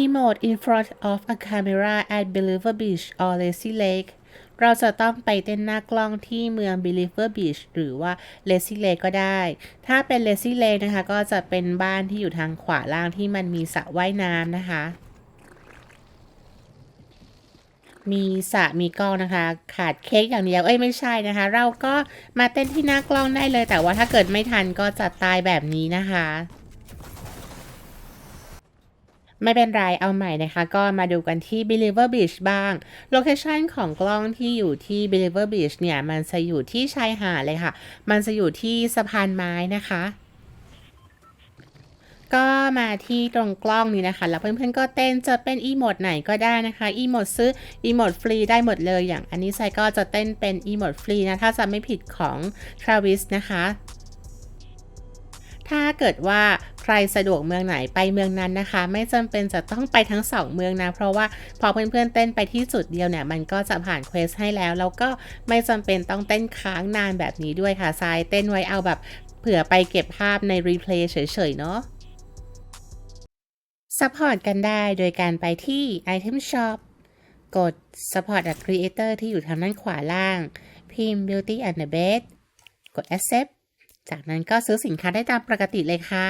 Emote in front of a camera at Believer Beach or Lazy Lake เราจะต้องไปเต้นหน้ากล้องที่เมือง Believer Beach หรือว่า Lazy Lake ก็ได้ ถ้าเป็น Lazy Lake นะคะ ก็จะเป็นบ้านที่อยู่ทางขวาล่างที่มันมีสระว่ายน้ำนะคะ มีสระมีกล้องนะคะ ขาดเค้กอย่างเดียว เอ้ยไม่ใช่นะคะ เราก็มาเต้นที่หน้ากล้องได้เลย แต่ว่าถ้าเกิดไม่ทันก็จะตายแบบนี้นะคะ ไม่เป็นไรเอาใหม่นะคะ ก็มาดูกันที่ Believer Beach บ้าง โลเคชันของกล้องที่อยู่ที่ Believer Beach เนี่ย มันจะอยู่ที่ชายหาดเลยค่ะ มันจะอยู่ที่สะพานไม้นะคะก็มาที่ตรงกล้องนี้นะคะ แล้วเพื่อนๆก็เต้นจะเป็นอีโมดไหนก็ได้นะคะอีโมดซื้ออีโมดฟรีได้หมดเลยอย่างอันนี้ไซก็จะเต้นเป็นอีโมดฟรีนะ ถ้าจะไม่ผิดของ Travis นะคะ ถ้าเกิดว่า รสะดวกเมืองไหนไปเมืองนั้นนะคะ ไม่จำเป็นจะต้องไปทั้งสองเมืองนะ เพราะว่าพอเพื่อนๆเต้นไปที่จุดเดียวเนี่ย มันก็จะผ่านเควสให้แล้ว แล้วก็ไม่จำเป็นต้องเต้นค้างนานแบบนี้ด้วยค่ะทรายเต้นไว้เอาแบบเผื่อไปเก็บภาพในรีเพลย์เฉยๆเนาะซัพพอร์ตกันได้โดยการไปที่ Item Shop กด Support a Creator ที่อยู่ทางด้านขวาล่าง พิมพ์ Beauty and the Bed กด Accept จากนั้นก็ซื้อสินค้าได้ตามปกติเลยค่ะ